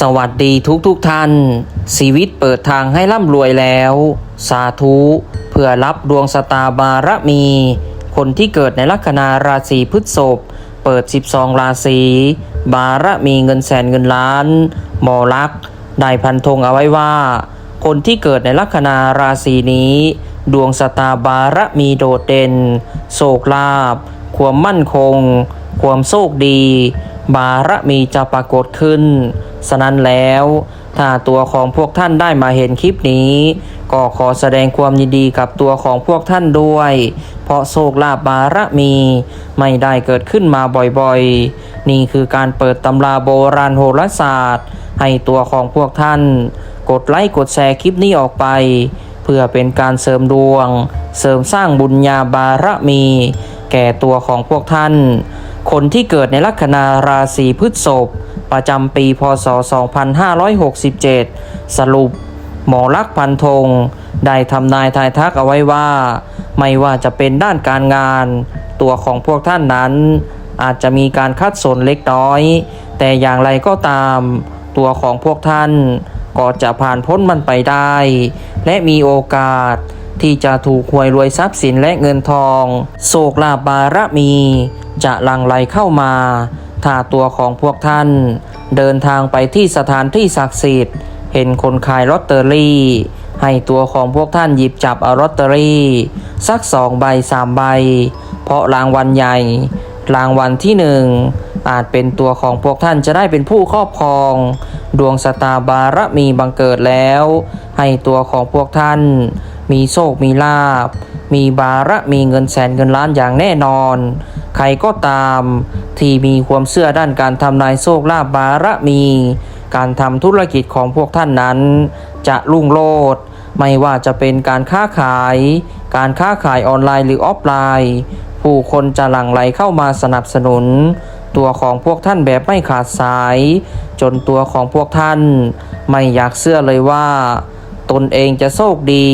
สวัสดีทุกทุกท่าน ชีวิตเปิดทางให้ร่ำรวยแล้ว สาธุเพื่อรับดวงสตาบารมี คนที่เกิดในลัคนาราศีพฤษภเปิด 12 ราศีบารมีเงินแสนเงินล้าน หมอลักษ์ได้พันธงเอาไว้ว่า คนที่เกิดในลัคนาราศีนี้ ดวงสตาบารมีโดดเด่น โศกลาภความมั่นคง ความโชคดี บารมีจะปรากฏขึ้น ฉะนั้นแล้ว ถ้าตัวของพวกท่านได้มาเห็นคลิปนี้ ก็ขอแสดงความยินดีกับตัวของพวกท่านด้วย เพราะโชคลาภบารมีไม่ได้เกิดขึ้นมาบ่อยๆ นี่คือการเปิดตำราโบราณโหราศาสตร์ ให้ตัวของพวกท่าน กดไลค์กดแชร์คลิปนี้ออกไป เพื่อเป็นการเสริมดวง เสริมสร้างบุญญาบารมี แก่ตัวของพวกท่าน คนที่เกิดในลัคนาราศีพฤษภประจำปีพศ 2567 สรุป หมอลักพันธง ได้ทำนายทายทักเอาไว้ว่า ไม่ว่าจะเป็นด้านการงาน ตัวของพวกท่านนั้น อาจจะมีการคัดสนเล็กน้อย แต่อย่างไรก็ตาม ตัวของพวกท่านก็จะผ่านพ้นมันไปได้ และมีโอกาส ที่จะถูกหวยรวยทรัพย์สินและเงินทอง โศกลาภบารมี จะหลั่งไหลเข้ามา ถ้าตัวของพวกท่าน เดินทางไปที่สถานที่ศักดิ์สิทธิ์ เห็นคนขายลอตเตอรี่ ให้ตัวของพวกท่านหยิบจับเอาลอตเตอรี่ สักสองใบสามใบ เพราะรางวัลใหญ่ รางวัลที่หนึ่งอาจเป็นตัวของพวกท่านจะได้เป็นผู้ครอบครอง ดวงสตาบารมีบังเกิดแล้ว ให้ตัวของพวกท่าน มีโชคมีลาบ มีบาระมีเงินแสนเงินล้านอย่างแน่นอน ใครก็ตาม ที่มีความเชื่อด้านการทำนายโชคลาภบาระมี การทำธุรกิจของพวกท่านนั้น จะรุ่งโรจน์ไม่ว่าจะเป็นการค้าขาย การค้าขายออนไลน์หรือออฟไลน์ ผู้คนจะหลั่งไหลเข้ามาสนับสนุน ตัวของพวกท่านแบบไม่ขาดสาย จนตัวของพวกท่าน ไม่อยากเชื่อเลยว่า ตนเองจะโชคดี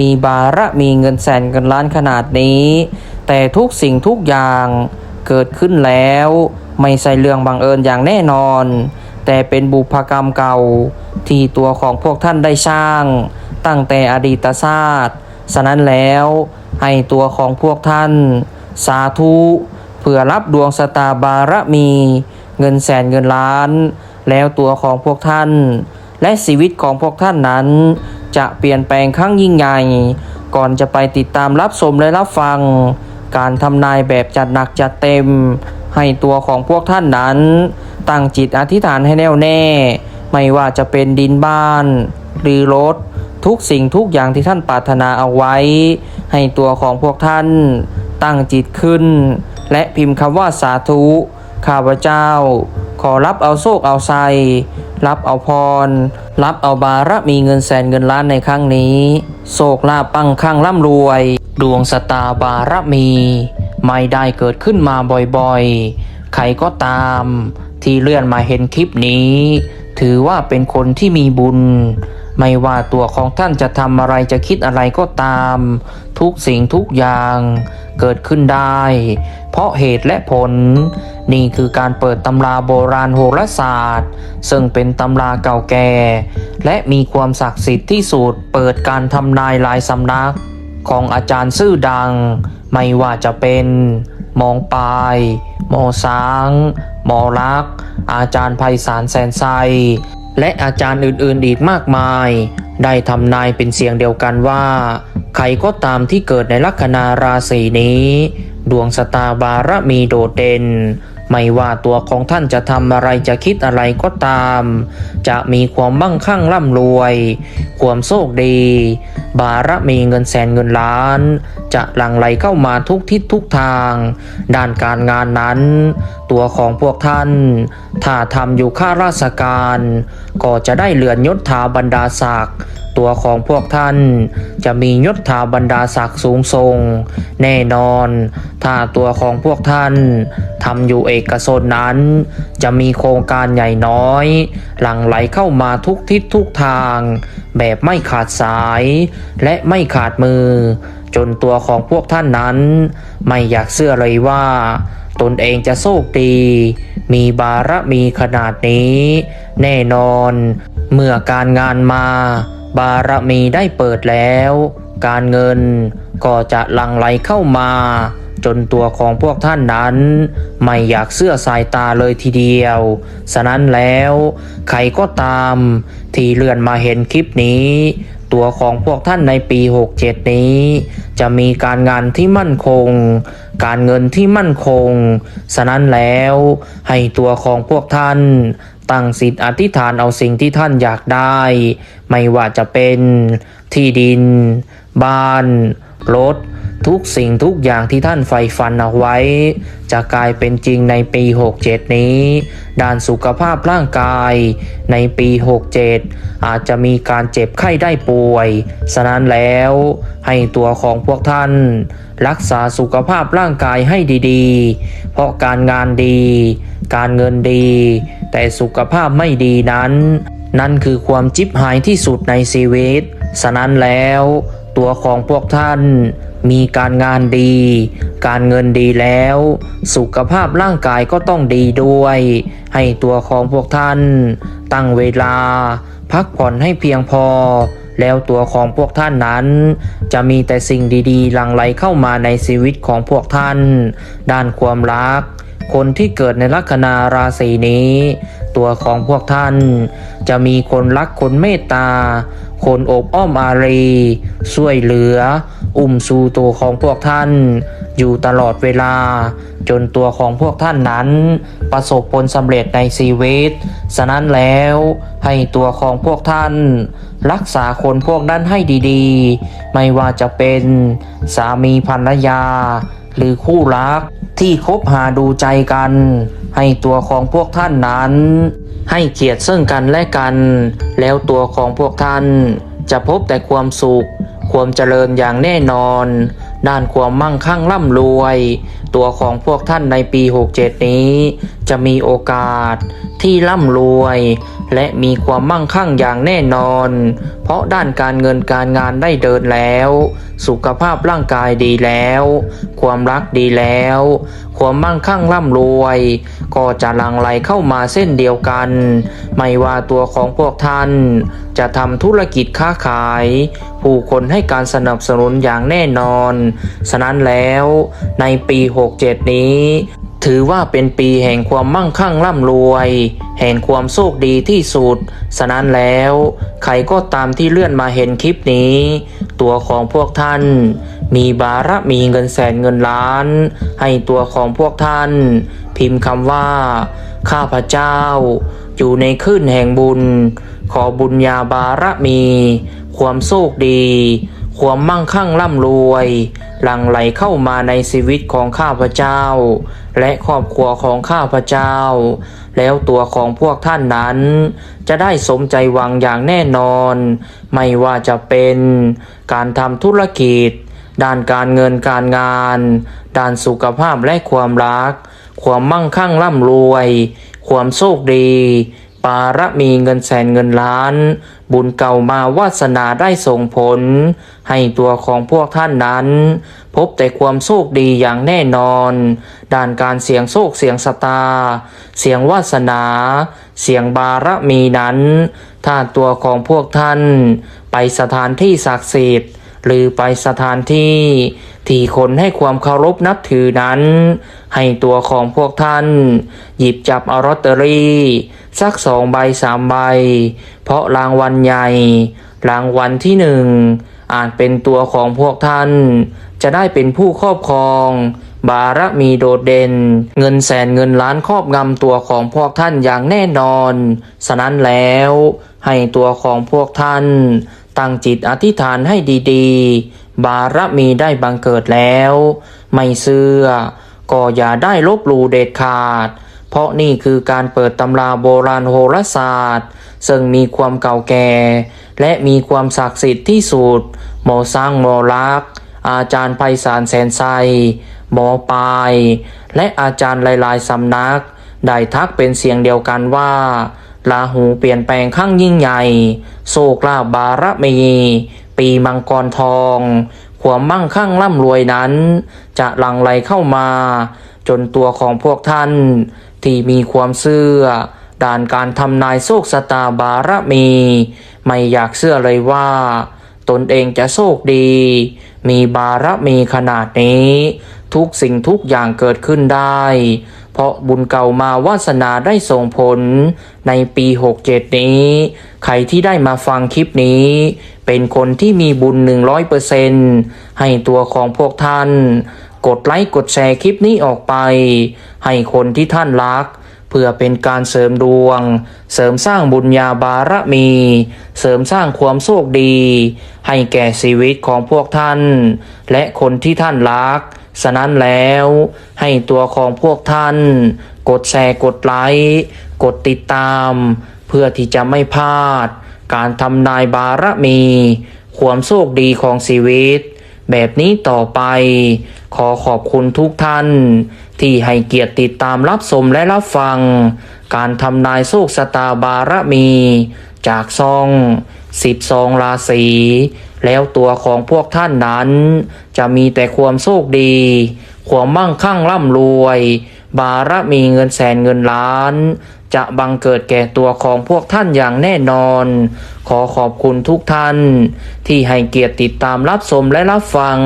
มีบาระมีเงินแสนเงินล้านขนาดนี้ แต่ทุกสิ่งทุกอย่างเกิดขึ้นแล้ว ไม่ใช่เรื่องบังเอิญอย่างแน่นอน แต่เป็นบุพกรรมเก่า ที่ตัวของพวกท่านได้สร้าง ตั้งแต่อดีตชาติฉะนั้นแล้วให้ตัวของพวกท่าน สาธุเพื่อรับดวงสตาบารมี เงินแสนเงินล้าน แล้วตัวของพวกท่าน และชีวิตของพวกท่านนั้น จะเปลี่ยนแปลงครั้งยิ่งใหญ่ ก่อนจะไปติดตามรับชมและรับฟัง การทำนายแบบจัดหนักจัดเต็ม ให้ตัวของพวกท่านนั้น ตั้งจิตอธิษฐานให้แน่วแน่ ไม่ว่าจะเป็นดินบ้าน หรือรถ ทุกสิ่งทุกอย่างที่ท่านปรารถนาเอาไว้ ให้ตัวของพวกท่าน ตั้งจิตขึ้น และพิมพ์คำว่าสาธุข้าพเจ้า ขอรับเอาโชคเอาไซ รับเอาพร รับเอาบารมีเงินแสนเงินล้านในครั้งนี้โชคลาปังข้างร่ำรวย ดวงสตาบารมี ไม่ได้เกิดขึ้นมาบ่อยๆ ใครก็ตาม ที่เลื่อนมาเห็นคลิปนี้ ถือว่าเป็นคนที่มีบุญ ไม่ว่าตัวของท่านจะทำอะไรจะคิดอะไรก็ตาม ทุกสิ่งทุกอย่าง เกิดขึ้นได้ เพราะเหตุและผล นี่คือการเปิดตำราโบราณโหราศาสตร์ ซึ่งเป็นตำราเก่าแก่ และมีความศักดิ์สิทธิ์ที่สุดเปิดการทำนายหลายสำนัก ของอาจารย์ชื่อดัง ไม่ว่าจะเป็นหมองปลายหมอสางหมอลัก อาจารย์ไพศาลแสนไซและอาจารย์อื่นๆอีกมากมาย ได้ทำนายเป็นเสียงเดียวกันว่า ใครก็ตามที่เกิดในลัคนาราศีนี้ ดวงสตาบารมีโดดเด่น ไม่ว่าตัวของท่านจะทำอะไรจะคิดอะไรก็ตาม จะมีความบั่งคั่งร่ำรวย ความโชคดี บารมีเงินแสนเงินล้าน จะหลั่งไหลเข้ามาทุกทิศทุกทาง ด้านการงานนั้น ตัวของพวกท่าน ถ้าทำอยู่ข้าราชการ ก็จะได้เลื่อนยศถาบรรดาศักดิ์ตัวของพวกท่าน จะมียศถาบรรดาศักดิ์สูงทรงแน่นอน ถ้าตัวของพวกท่านทำอยู่เอกชนนั้น จะมีโครงการใหญ่น้อย หลั่งไหลเข้ามาทุกทิศทุกทาง แบบไม่ขาดสายและไม่ขาดมือ จนตัวของพวกท่านนั้น ไม่อยากเชื่อเลยว่า ตนเองจะโชคดี มีบารมีขนาดนี้ แน่นอน เมื่อการงานมา บารมีได้เปิดแล้ว การเงินก็จะหลั่งไหลเข้ามา จนตัวของพวกท่านนั้น ไม่อยากเสื้อสายตาเลยทีเดียว ฉะนั้นแล้ว ใครก็ตาม ที่เลื่อนมาเห็นคลิปนี้ ตัวของพวกท่านในปี 67 นี้ จะมีการงานที่มั่นคง การเงินที่มั่นคง ฉะนั้นแล้วให้ตัวของพวกท่านตั้งสิทธิ์อธิษฐานเอาสิ่งที่ท่านอยากได้ ไม่ว่าจะเป็นที่ดิน บ้าน รถ ทุกสิ่งทุกอย่างที่ท่านใฝ่ฝันเอาไว้ จะกลายเป็นจริงในปี 67 นี้ ด้านสุขภาพร่างกายในปี 67 อาจจะมีการเจ็บไข้ได้ป่วย ฉะนั้นแล้วให้ตัวของพวกท่าน รักษาสุขภาพร่างกายให้ดีๆ เพราะการงานดี การเงินดี แต่สุขภาพไม่ดีนั้น นั่นคือความจิบหายที่สุดในชีวิต ฉะนั้นแล้ว ตัวของพวกท่านมีการงานดี การเงินดีแล้ว สุขภาพร่างกายก็ต้องดีด้วย ให้ตัวของพวกท่าน ตั้งเวลา พักผ่อนให้เพียงพอ แล้วตัวของพวกท่านนั้น จะมีแต่สิ่งดีๆ หลั่งไหลเข้ามาในชีวิตของพวกท่าน ด้านความรัก คนที่เกิดในลัคนาราศีนี้ ตัวของพวกท่าน จะมีคนรักคนเมตตา คนอบอ้อมอารีช่วยเหลือ อุ้มสู่ตัวของพวกท่าน อยู่ตลอดเวลา จนตัวของพวกท่านนั้น ประสบผลสำเร็จในชีวิต ฉะนั้นแล้วให้ตัวของพวกท่าน รักษาคนพวกนั้นให้ดีๆ ไม่ว่าจะเป็นสามีภรรยา หรือคู่รักที่คบหาดูใจกัน ให้ตัวของพวกท่านนั้น ให้เกียรติซึ่งกันและกัน แล้วตัวของพวกท่าน จะพบแต่ความสุข ความเจริญอย่างแน่นอน ด้านความมั่งคั่งร่ำรวย ตัวของพวกท่านในปี 67 นี้ จะมีโอกาสที่ร่ำรวย และมีความมั่งคั่งอย่างแน่นอน เพราะด้านการเงินการงานได้เดินแล้ว สุขภาพร่างกายดีแล้ว ความรักดีแล้ว ความมั่งคั่งร่ำรวย ก็จะหลั่งไหลเข้ามาเส้นเดียวกัน ไม่ว่าตัวของพวกท่าน จะทำธุรกิจค้าขาย ผู้คนให้การสนับสนุนอย่างแน่นอน ฉะนั้นแล้วในปี 67 นี้ ถือว่าเป็นปีแห่งความมั่งคั่งร่ำรวย แห่งความโชคดีที่สุด ฉะนั้นแล้ว ใครก็ตามที่เลื่อนมาเห็นคลิปนี้ ตัวของพวกท่าน มีบาระมีเงินแสนเงินล้าน ให้ตัวของพวกท่าน พิมพ์คำว่า ข้าพเจ้า อยู่ในคลื่นแห่งบุญ ขอบุญญาบารมี ความโชคดี ความมั่งคั่งร่ำรวย หลั่งไหลเข้ามาในชีวิตของข้าพเจ้า และครอบครัวของข้าพเจ้า แล้วตัวของพวกท่านนั้น จะได้สมใจหวังอย่างแน่นอน ไม่ว่าจะเป็นการทำธุรกิจ ด้านการเงินการงาน ด้านสุขภาพและความรัก ความมั่งคั่งร่ำรวย ความโชคดี ปารมีเงินแสนเงินล้าน บุญเก่ามาวาสนาได้ส่งผล ให้ตัวของพวกท่านนั้น พบแต่ความโชคดีอย่างแน่นอน ด้านการเสียงโชคเสียงสตา เสียงวาสนา เสียงบารมีนั้น ถ้าตัวของพวกท่าน ไปสถานที่ศักดิ์สิทธิ์ หรือไปสถานที่ที่คนให้ความเคารพนับถือนั้น ให้ตัวของพวกท่าน หยิบจับอาลอตเตอรี่ สักสองใบสามใบ เพราะรางวัลใหญ่ รางวัลที่หนึ่งอาจเป็นตัวของพวกท่าน จะได้เป็นผู้ครอบครอง บารมีโดดเด่น เงินแสนเงินล้านครอบงำตัวของพวกท่านอย่างแน่นอน ฉะนั้นแล้วให้ตัวของพวกท่าน ตั้งจิตอธิษฐานให้ดีๆ บารมีได้บังเกิดแล้ว ไม่เชื่อก็อย่าได้ลบหลู่เด็ดขาด เพราะนี่คือการเปิดตำราโบราณโหราศาสตร์ ซึ่งมีความเก่าแก่ และมีความศักดิ์สิทธิ์ที่สุด หมอสร้างหมอลักษ์อาจารย์ไพศาลแสนไซหมอปลาย และอาจารย์หลายๆสำนัก ได้ทักเป็นเสียงเดียวกันว่า ลาหูเปลี่ยนแปลงข้างยิ่งใหญ่ โศกลาบารมี ปีมังกรทอง ความมั่งคั่งร่ำรวยนั้น จะหลั่งไหลเข้ามา จนตัวของพวกท่าน ที่มีความเชื่อด้านการทำนายโชคชะตาบารมี ไม่อยากเชื่อเลยว่า ตนเองจะโชคดี มีบารมีขนาดนี้ ทุกสิ่งทุกอย่างเกิดขึ้นได้ เพราะบุญเก่ามาวาสนาได้ส่งผลในปี 67 นี้ ใครที่ได้มาฟังคลิปนี้ เป็นคนที่มีบุญ 100%ให้ตัวของพวกท่าน กดไลค์กดแชร์คลิปนี้ออกไป ให้คนที่ท่านรัก เพื่อเป็นการเสริมดวง เสริมสร้างบุญญาบารมี เสริมสร้างความโชคดี ให้แก่ชีวิตของพวกท่าน และคนที่ท่านรัก ฉะนั้นแล้วให้ตัวของพวกท่าน กดแชร์กดไลค์กดติดตาม เพื่อที่จะไม่พลาด การทำนายบารมี ความโชคดีของชีวิต แบบนี้ต่อไป ขอขอบคุณทุกท่าน ที่ให้เกียรติติดตามรับชมและรับฟัง การทำนายโชคชะตาบารมี จากซองสิบซองราศี แล้วตัวของพวกท่านนั้น จะมีแต่ความโชคดี ความมั่งคั่งร่ำรวย บารมีเงินแสนเงินล้าน จะบังเกิดแก่ตัวของพวกท่านอย่างแน่นอน ขอขอบคุณทุกท่าน ที่ให้เกียรติติดตามรับชมและรับฟัง